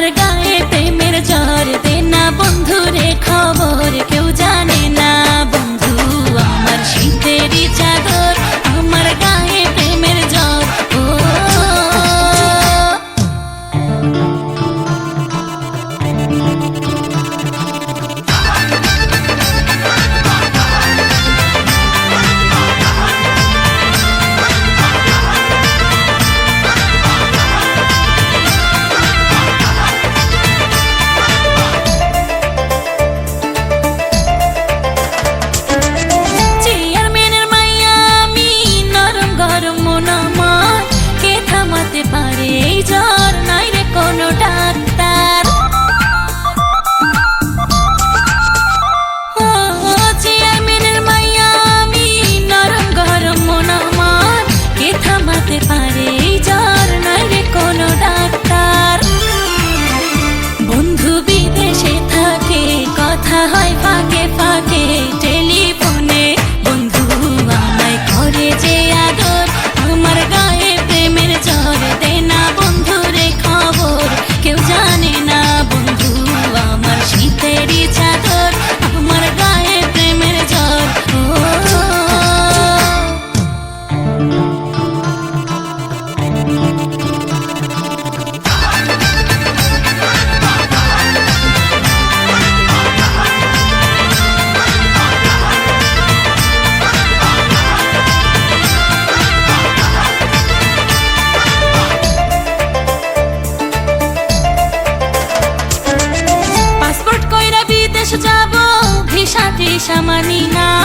আমার গায়ে প্রেমের জ্বর দে না বন্ধু 様になる。